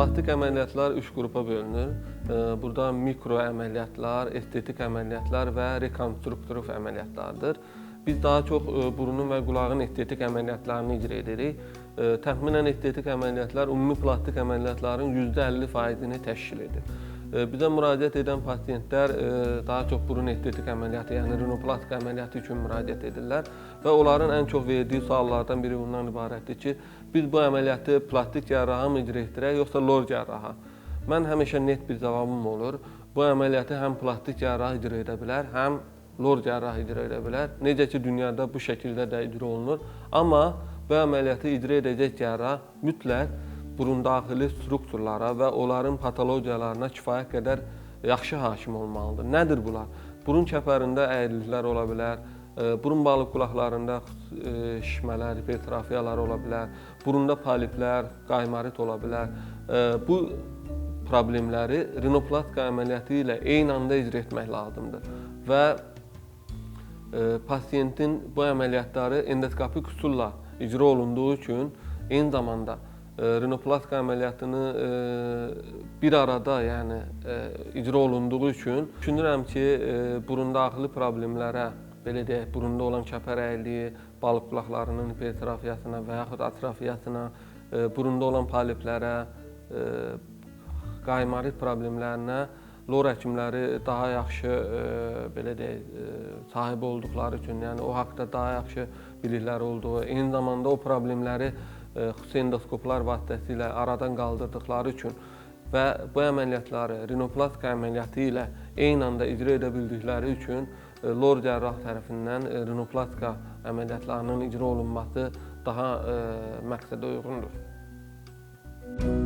Plastik əməliyyatlar üç qrupa bölünür. Burada mikro əməliyyatlar, estetik əməliyyatlar və rekonstruktiv əməliyyatlardır. Biz daha çox e, burunun və qulağın estetik əməliyyatlarını icra edirik. Təxminən estetik əməliyyatlar ümumi plastik əməliyyatların %50%-ni təşkil edir. Bizə müraciət edən pasientlər e, daha çox burun estetik əməliyyatı, yəni rinoplastik əməliyyatı üçün müraciət edirlər və onların ən çox verdiyi suallardan biri bundan ibarətdir ki, biz bu əməliyyatı plastik cərraha mı icra etdirək, yoxsa lor cərraha? Mən həmişə net bir cavabım olur. Bu əməliyyatı həm plastik cərrah icra edə bilər, həm lor cərrah icra edə bilər. Necə ki dünyada bu şəkildə də icra olunur. Amma bu əməliyyatı icra edəcək cərrah mütləq burundaxili strukturlara və onların patologiyalarına kifayət qədər yaxşı hakim olmalıdır. Nədir bunlar? Burun kəpərində əyriliklər ola bilər, e, burun balıq qulaqlarında e, şişmələr, hipertrofiyalar ola bilər, burunda poliplər, qaymarit ola bilər. E, Bu problemləri rinoplastika əməliyyatı ilə eyni anda icra etmək lazımdır və pasiyentin bu əməliyyatları endoskopik üsulla icra olunduğu üçün eyni zamanda e, rinoplastika əməliyyatını e, bir arada, yəni e, icra olunduğu üçün düşünürəm ki, burundaxili problemlərə, belə deyək, burunda olan kəpər əyriliyi, balıq qulaqlarının hipertrofiyasına və yaxud atrofiyasına, burunda olan poliplərə, qaymarit problemlərinə lor həkimləri daha yaxşı belə deyək, sahib olduqları üçün, yəni o haqqda daha yaxşı bilikləri olduğu, eyni zamanda o problemləri xüsusi endoskoplar vasitəsilə aradan qaldırdıqları üçün və bu əməliyyatları rinoplastika əməliyyatı ilə eyni anda icra edə bildikləri üçün e, lor cərrah tərəfindən e, rinoplastika əməliyyatlarının icra olunması daha e, məqsədə uyğundur.